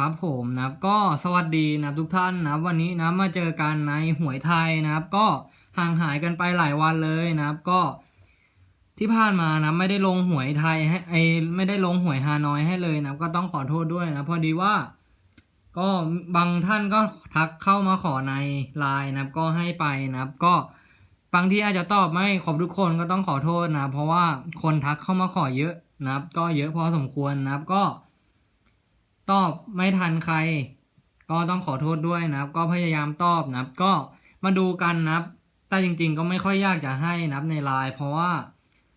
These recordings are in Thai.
ครับผมนะครับก็สวัสดีนะครับทุกท่านนะครับวันนี้นะมาเจอกันในหวยไทยนะครับ ก็ห่างหายกันไปหลายวันเลยนะครับก็ ที่ผ่านมานะไม่ได้ลงหวยไทยให้ไอไม่ได้ลงหวยฮานอยให้เลยนะก็ต้องขอโทษด้วยนะพอดีว่า ก็บางท่านก็ทักเข้ามาขอในไลน์นะครับก็ให้ไปนะครับ ก็บางที่อาจจะตอบไม่ครบทุกคนก็ต้องขอโทษนะเพราะว่าคนทักเข้ามาขอเยอะนะครับ ก็เยอะพอสมควรนะครับก็ ตอบไม่ทันใคร ก็ต้องขอโทษด้วยนะครับ ก็พยายามตอบนะครับ ก็มาดูกันนะครับ แต่จริงๆ ก็ไม่ค่อยยากจะให้นะครับในไลน์เพราะว่า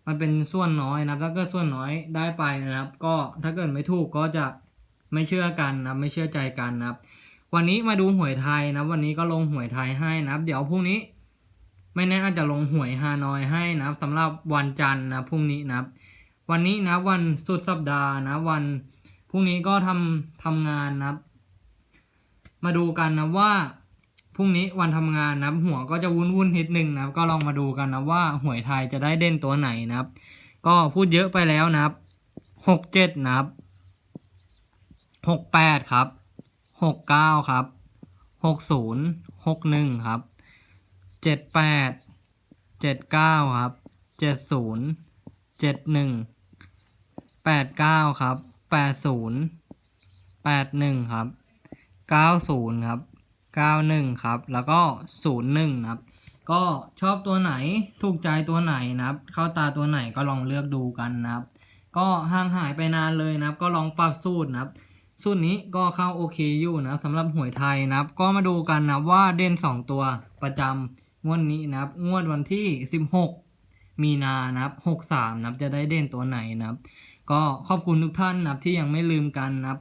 มันเป็นส่วนน้อยนะครับถ้าเกิดส่วนน้อยได้ไปนะครับ ก็ถ้าเกิดไม่ถูกก็จะไม่เชื่อกันนะครับ ไม่เชื่อใจกันนะครับ วันนี้มาดูหวยไทยนะวันนี้ก็ลงหวยไทยให้นะครับ เดี๋ยวพรุ่งนี้ ไม่แน่อาจจะลงหวยฮานอยให้นะครับสำหรับวันจันทร์นะพรุ่งนี้นะครับ วันนี้นะวันสุดสัปดาห์นะวัน พรุ่งนี้ก็ทำทำงานนะครับ มาดูกันนะว่าพรุ่งนี้วันทำงานนะครับ หัวก็จะวุ่นวุ่นนิดนึงนะครับ ก็ลองมาดูกันนะว่าหวยไทยจะได้เด่นตัวไหนนะครับ ก็พูดเยอะไปแล้วนะครับหกเจ็ดนะครับหกแปดครับหกเก้าครับหกศูนย์หกหนึ่งครับเจ็ดแปดเจ็ดเก้าครับเจ็ดศูนย์เจ็ดหนึ่งแปดเก้าครับ แปดศูนย์แปดหนึ่งครับเก้าศูนย์ครับเก้าหนึ่งครับ แล้วก็ศูนย์หนึ่งครับ ก็ชอบตัวไหนถูกใจตัวไหนนะครับ เข้าตาตัวไหนก็ลองเลือกดูกันนะครับ ก็ห่างหายไปนานเลยนะครับ ก็ลองปรับสูตรนะครับสูตรนี้ก็เข้าโอเคอยู่นะสำหรับหวยไทยนะครับ ก็มาดูกันนะว่าเด่นสองตัวประจำงวดนี้นะครับ งวดวันที่สิบหกมีนานะครับหกสามนะครับจะได้เด่นตัวไหนนะครับ ก็ขอบคุณทุกท่านนะครับที่ยังไม่ลืมกันนะครับ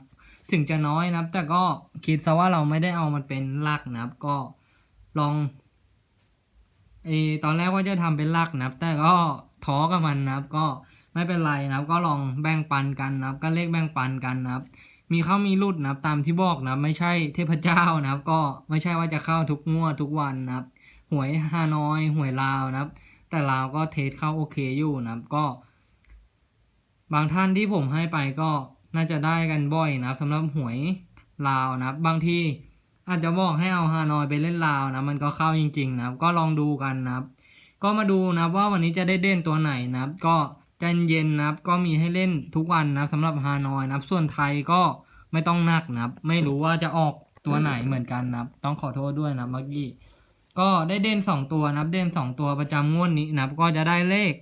ถึงจะน้อยนะครับ แต่ก็คิดซะว่าเราไม่ได้เอามันเป็นหลักนะครับ ก็ลองเอตอนแรกว่าจะทำเป็นหลักนะครับ แต่ก็ท้อกับมันนะครับ ก็ไม่เป็นไรนะครับ ก็ลองแบ่งปันกันนะครับ ก็เลขแบ่งปันกันนะครับ มีเข้ามีรุดนะครับ ตามที่บอกนะครับ ไม่ใช่เทพเจ้านะครับ ก็ไม่ใช่ว่าจะเข้าทุกงวดทุกวันนะครับหวยฮานอยหวยลาวนะครับ แต่ลาวก็เทสเข้าโอเคอยู่นะครับ ก็ บางท่านที่ผมให้ไปก็น่าจะได้กันบ่อยนะครับสำหรับหวยลาวนะครับ บางทีอาจจะบอกให้เอาฮานอยไปเล่นลาวนะมันก็เข้าจริง ๆ นะครับ ก็ลองดูกันนะครับ ก็มาดูนะครับว่าวันนี้จะได้เด่นตัวไหนนะครับ ก็ใจเย็นนะครับ ก็มีให้เล่นทุกวันนะครับสำหรับฮานอยนะครับ ส่วนไทยก็ไม่ต้องนักนะครับ ไม่รู้ว่าจะออกตัวไหนเหมือนกันนะครับ ต้องขอโทษด้วยนะเมื่อกี้ก็ได้เด่นสองตัวนะครับ เด่นสองตัวประจำงวดนี้นะครับ ก็จะได้เลข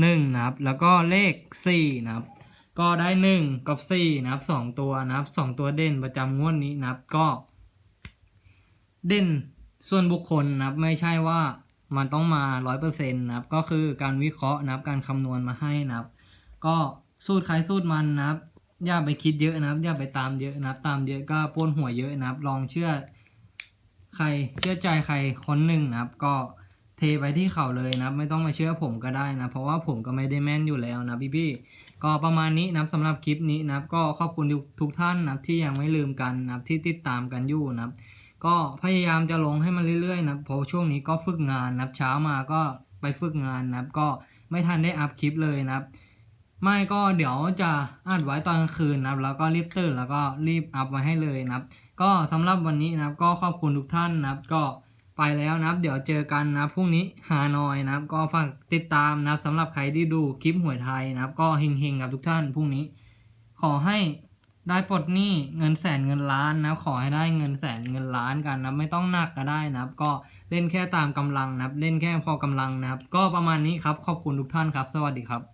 หนึ่งนะครับ แล้วก็เลขสี่นะครับ ก็ได้หนึ่งกับสี่นะครับสองตัวนะครับสองตัวเด่นประจำงวดนี้นะครับ ก็ เด่นส่วนบุคคลนะครับ ไม่ใช่ว่ามันต้องมาร้อยเปอร์เซ็นต์นะครับ ก็คือการวิเคราะห์นะครับ การคำนวณมาให้นะครับ ก็สูตรใครสูตรมันนะครับ อย่าไปคิดเยอะนะครับ อย่าไปตามเยอะนะครับ ตามเยอะก็ปวนหัวเยอะนะครับ ลองเชื่อ ใครเชื่อใจใครคนหนึ่งนะครับ ก็ ทไปที่เขาเลยนะไม่ต้องมาเชื่อผมก็ได้นะ เพราะว่าผมก็ไม่ได้แม่นอยู่แล้วนะพี่ๆก็ประมาณนี้นะสำหรับคลิปนี้นะก็ขอบคุณทุกทุกท่านนะที่ยังไม่ลืมกันนะที่ติดตามกันอยู่นะก็พยายามจะลงให้มันเรื่อยๆนะเพราะช่วงนี้ก็ฝึกงานนะเช้ามาก็ไปฝึกงานนะก็ไม่ทันได้อัพคลิปเลยนะไม่ก็เดี๋ยวจะอัดไว้ตอนกลางคืนนะแล้วก็รีบตื่นแล้วก็รีบอัพไว้ให้เลยนะก็สำหรับวันนี้นะก็ขอบคุณทุกท่านนะก็ ไปแล้วนะครับ เดี๋ยวเจอกันนะครับพรุ่งนี้ฮานอยนะครับ ก็ฝากติดตามนะครับสำหรับใครที่ดูคลิปหวยไทยนะครับ ก็เฮงๆกับทุกท่านพรุ่งนี้ ขอให้ได้ปลดหนี้เงินแสนเงินล้านนะครับขอให้ได้เงินแสนเงินล้านกันนะไม่ต้องหนักก็ได้นะครับ ก็เล่นแค่ตามกำลังนะครับ เล่นแค่พอกำลังนะครับ ก็ประมาณนี้ครับขอบคุณทุกท่านครับ สวัสดีครับ